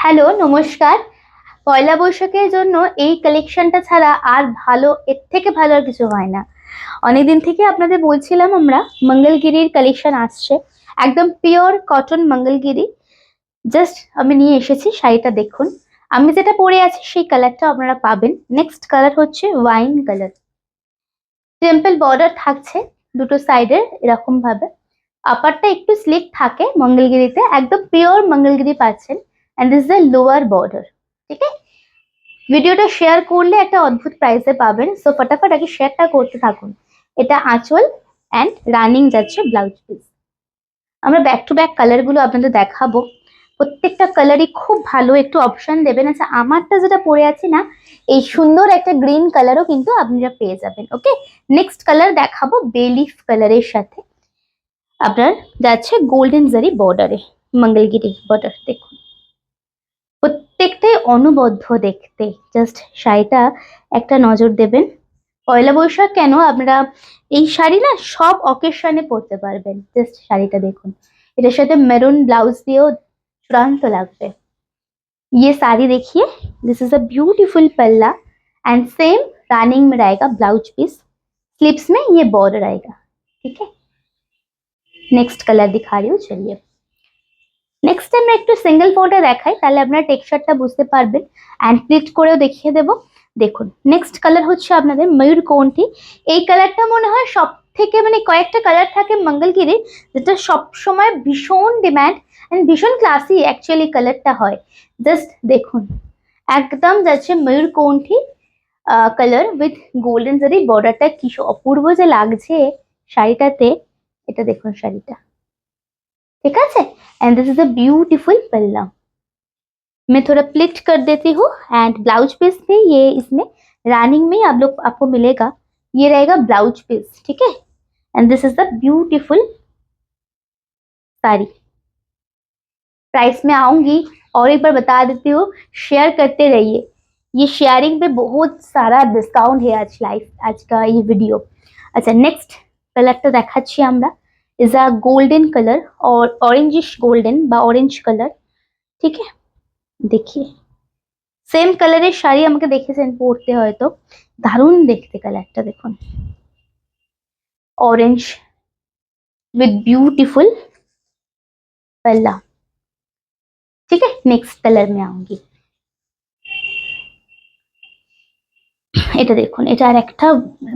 Hello, নমস্কার। পয়লা বৈশাখের জন্য এই কালেকশনটা ছাড়া আর ভালো, এর থেকে ভালো আর কিছু হয় না। অনেকদিন থেকে আপনাদের বলছিলাম আমরা, মঙ্গলগিরির কালেকশন আসছে। একদম পিওর কটন মঙ্গলগিরি। জাস্ট আমি নিয়ে এসেছি, শাড়িটা দেখুন। আমি যেটা পরে আছি, সেই কালারটা আপনারা পাবেন। নেক্সট কালার হচ্ছে ওয়াইন কালার টেম্পল বর্ডার থাকছে দুটো সাইডের এরকম ভাবে আপারটা একটু স্লিক থাকে মঙ্গলগিরিতে। একদম পিওর মঙ্গলগিরি পাচ্ছেন। And this the lower border ঠিক আছে ভিডিওটা শেয়ার করলে একটা অদ্ভুত প্রাইসে পাবেন। সো ফটাফট আগে শেয়ারটা করতে থাকুন। এটা আঁচল অ্যান্ড রানিং যাচ্ছে ব্লাউজ পিস আমরা ব্যাক টু ব্যাক কালারগুলো আপনাদের দেখাবো। প্রত্যেকটা কালারই খুব ভালো, একটু অপশন দেবেন। আচ্ছা আমারটা যেটা পরে আছে না, এই সুন্দর একটা গ্রিন কালারও কিন্তু আপনারা পেয়ে যাবেন ওকে নেক্সট কালার দেখাবো বেলিফ কালারের সাথে। আপনার যাচ্ছে গোল্ডেন জারি বর্ডারে মঙ্গলগিরি বর্ডার দেখুন। প্রত্যেকটাই অনুবদ্ধ দেখতে জাস্ট শাড়িটা একটা নজর দেবেন পয়লা বৈশাখ কেন আপনারা এই শাড়ি না সব অকেশনে পরতে পারবেন জাস্ট শাড়িটা দেখুন এটার সাথে মেরুন ব্লাউজ দিয়েও চূড়ান্ত লাগবে ये साड़ी देखिए दिस इज अ ब्यूटीफुल पल्ला एंड सेम रनिंग में रहेगा ब्लाउज पीस स्लिप्स में ये बॉर्डर आएगा ठीक है নেক্সট কালার দিখা रही हूँ चलिए নেক্সট টাইম একটু সিঙ্গেল ফোল্ডে দেখাই, তাহলে আপনারা টেক্সচারটা বুঝতে পারবেন অ্যান্ড প্লিট করেও দেখিয়ে দেবো। দেখুন নেক্সট কালার হচ্ছে আপনাদের ময়ূর কোনটি? এই কালারটা মনে হয় সব থেকে মানে কয়েকটা কালার থাকে মঙ্গলগিরি, যেটা সব সময় ভীষণ ডিম্যান্ড অ্যান্ড ভীষণ ক্লাসি অ্যাকচুয়ালি কালারটা হয়। জাস্ট দেখুন, একদম যাচ্ছে ময়ূর কোনটি? কালার উইথ গোল্ডেন জারি বর্ডারটা কি অপূর্ব যে লাগছে শাড়িটাতে। এটা দেখুন শাড়িটা। ठीक है and this is a beautiful पल्ला मैं थोड़ा प्लिट कर देती हूँ एंड ब्लाउज पीस भी ये इसमें रनिंग में आप लोग आपको मिलेगा ये रहेगा ब्लाउज पीस ठीक है and this is the beautiful sari price में आऊंगी और एक बार बता देती हूँ शेयर करते रहिए ये शेयरिंग पे बहुत सारा डिस्काउंट है आज लाइफ आज का ये वीडियो अच्छा नेक्स्ट কালারটা দেখাচ্ছি আমরা ইজ আ গোল্ডেন কালার और ऑरेंजिश गोल्डन বা অরেঞ্জ কালার ঠিক আছে দেখিয়ে সেম কালারের শাড়ি আমাকে দেখেছেন পরতে হয়তো দারুণ দেখতে কালারটা দেখুন ऑरेंज विथ ब्यूटीफुल पल्ला ठीक है नेक्स्ट कलर में आऊंगी এটা দেখুন এটা আর একটা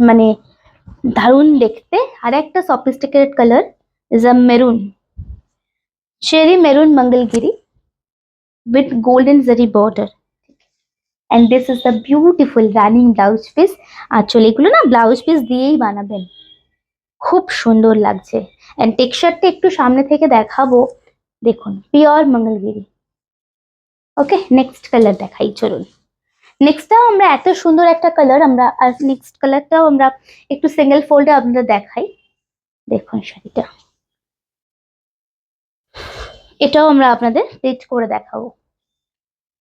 মানে দারুণ দেখতে। আর একটা sophisticated colour is a maroon cherry maroon Mangalgiri with golden zari border. And this is the beautiful running blouse piece. আঁচল এগুলো না ব্লাউজ পিস দিয়েই বানাবেন। খুব সুন্দর লাগছে। অ্যান্ড টেক্সচারটা একটু সামনে থেকে দেখাবো। দেখুন pure Mangalgiri okay next colour দেখাই, চলুন। নেক্সটটাও আমরা এত সুন্দর একটা কালার আমরা, আর নেক্সট কালারটাও আমরা একটু সিঙ্গেল ফোল্ডে আপনাদের দেখাই। দেখুন শাড়িটা। এটাও আমরা আপনাদের প্লেট করে দেখাবো।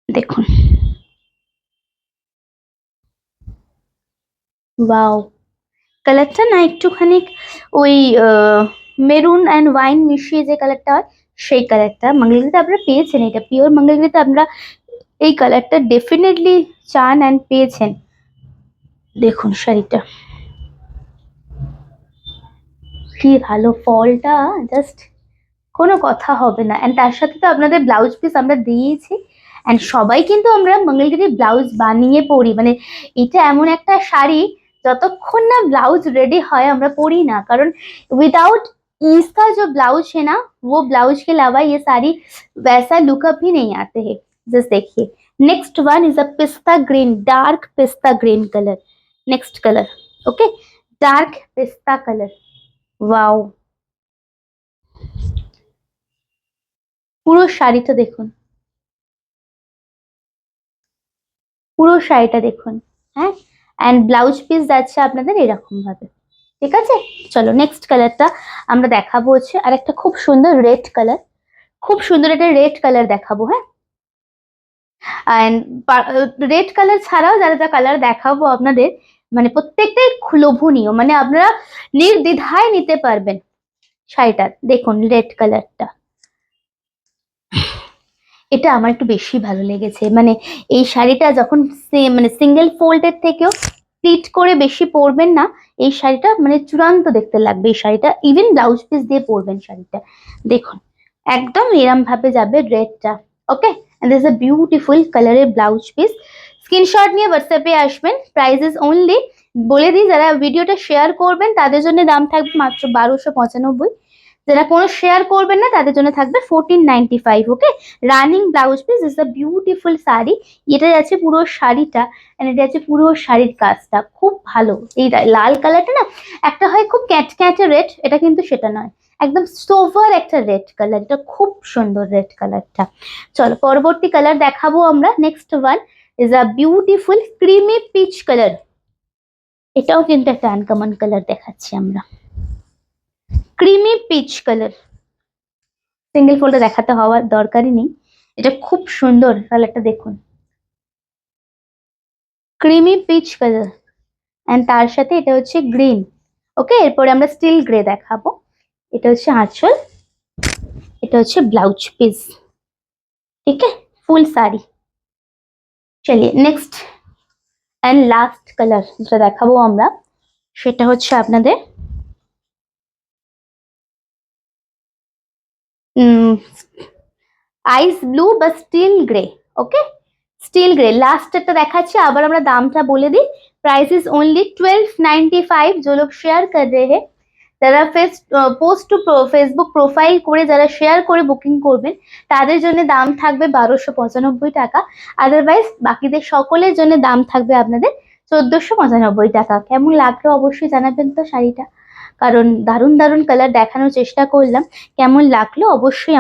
দেখুন। ওয়াও কালারটা না একটুখানি ওই মেরুন অ্যান্ড ওয়াইন মিশিয়ে যে কালারটা হয়, সেই কালারটা মঙ্গলগিরিতে আপনারা পেয়েছেন এটা। পিওর মঙ্গলগিরিতে আমরা এই কালারটা ডেফিনেটলি চান অ্যান্ড পেয়েছেন দেখুন শাড়িটা কি ভালো ফলটা জাস্ট কোনো কথা হবে না অ্যান্ড তার সাথে তো আপনাদের ব্লাউজ পিস আমরা দিয়েছি অ্যান্ড সবাই কিন্তু আমরা মঙ্গলগিরি ব্লাউজ বানিয়ে পরি মানে এটা এমন একটা শাড়ি যতক্ষণ না ব্লাউজ রেডি হয় আমরা পরি না কারণ विदाउट इसका जो ब्लाउज है ना वो ब्लाउज के अलावा ये साड़ी वैसा लुकअप ही नहीं आते हैं जस्ट देखिए Next one is a pista green, dark pista green color. Next color, okay? Dark pista color. Wow. পুরো শাড়িটা দেখুন পুরো শাড়িটা দেখুন হ্যাঁ অ্যান্ড ব্লাউজ পিস যাচ্ছে আপনাদের এরকম ভাবে ঠিক আছে চলো নেক্সট কালারটা আমরা দেখাবো হচ্ছে আর একটা খুব সুন্দর রেড কালার খুব সুন্দর একটা রেড কালার দেখাবো হ্যাঁ অ্যান্ড রেড কালার ছাড়াও যারা যা কালার দেখাবো আপনাদের মানে প্রত্যেকটাই লোভনীয় মানে আপনারা নির্দ্বিধায় নিতে পারবেন শাড়িটা দেখুন রেড কালারটা এটা আমার একটু বেশি ভালো লেগেছে। মানে এই শাড়িটা যখন মানে সিঙ্গেল ফোল্ডের থেকেও প্লিট করে বেশি পরবেন না, এই শাড়িটা মানে চূড়ান্ত দেখতে লাগবে। এই শাড়িটা ইভেন ব্লাউজ পিস দিয়ে পরবেন শাড়িটা। দেখুন, একদম এরম ভাবে যাবে রেডটা okay this a beautiful colored blouse piece screenshot নিয়ে হোয়াটসঅ্যাপে আসবেন। প্রাইজেস অনলি বলে দিই যারা ভিডিওটা শেয়ার করবেন, তাদের জন্য দাম থাকবে মাত্র বারোশো পঁচানব্বই। যারা কোনো শেয়ার করবেন না, তাদের জন্য থাকবে fourteen ninety five okay running blouse piece is the beautiful sari এটা যাচ্ছে পুরো শাড়িটা এটা যাচ্ছে পুরো শাড়ির কাজটা। খুব ভালো। এই লাল কালারটা না, একটা হয় খুব ক্যাট ক্যাটে রেড এটা কিন্তু সেটা নয়। একদম সোভার একটা রেড কালার এটা খুব সুন্দর রেড কালারটা চলো, পরবর্তী কালার দেখাবো আমরা। Next one is a beautiful creamy peach colour এটাও কিন্তু একটা আনকমন কালার দেখাচ্ছি আমরা। Creamy peach colour. সিঙ্গেল ফোল্ডে দেখাতে হওয়ার দরকারই নেই। এটা খুব সুন্দর কালারটা দেখুন। Creamy peach colour. অ্যান্ড তার সাথে এটা হচ্ছে গ্রিন। ওকে এরপরে আমরা স্টিল গ্রে দেখাবো। এটা হচ্ছে আঁচল। এটা হচ্ছে ব্লাউজ পিস। ঠিক আছে? ফুল শাড়ি। চলিয়ে নেক্সট অ্যান্ড লাস্ট কালার যেটা দেখাবো আমরা, সেটা হচ্ছে আপনাদের আইস ব্লু বা steel grey okay steel grey লাস্টেরটা দেখাচ্ছি, আবার আমরা দামটা বলে দিই। Price is only twelve ninety five যে লোক শেয়ার কর রে হে যারা face post to Facebook profile করে যারা শেয়ার করে বুকিং করবেন, তাদের জন্য দাম থাকবে বারোশো পঁচানব্বই টাকা। আদারওয়াইজ বাকিদের সকলের জন্য দাম থাকবে আপনাদের চোদ্দোশো পঁচানব্বই টাকা। কেমন লাগল অবশ্যই জানাবেন তো শাড়িটা। कारण दारूण दारूण कलर देखान चेषा कर लम लागल अवश्य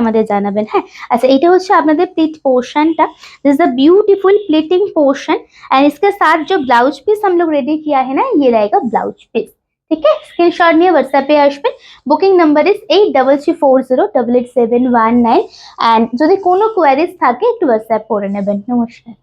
हाँ अच्छा ये हमें pleat portion this is beautiful pleating portion and इसके साथ जो ब्लाउज पिस हम लोग रेडी किया है ना, ये रहेगा ब्लाउज पिस ठीक है? स्क्रीन शॉट नहीं व्हाट्सएप पे। आसपे booking number is eight double three four zero double eight seven one nine and जो कोरिज थे एक व्हाट्सएप कर नमस्कार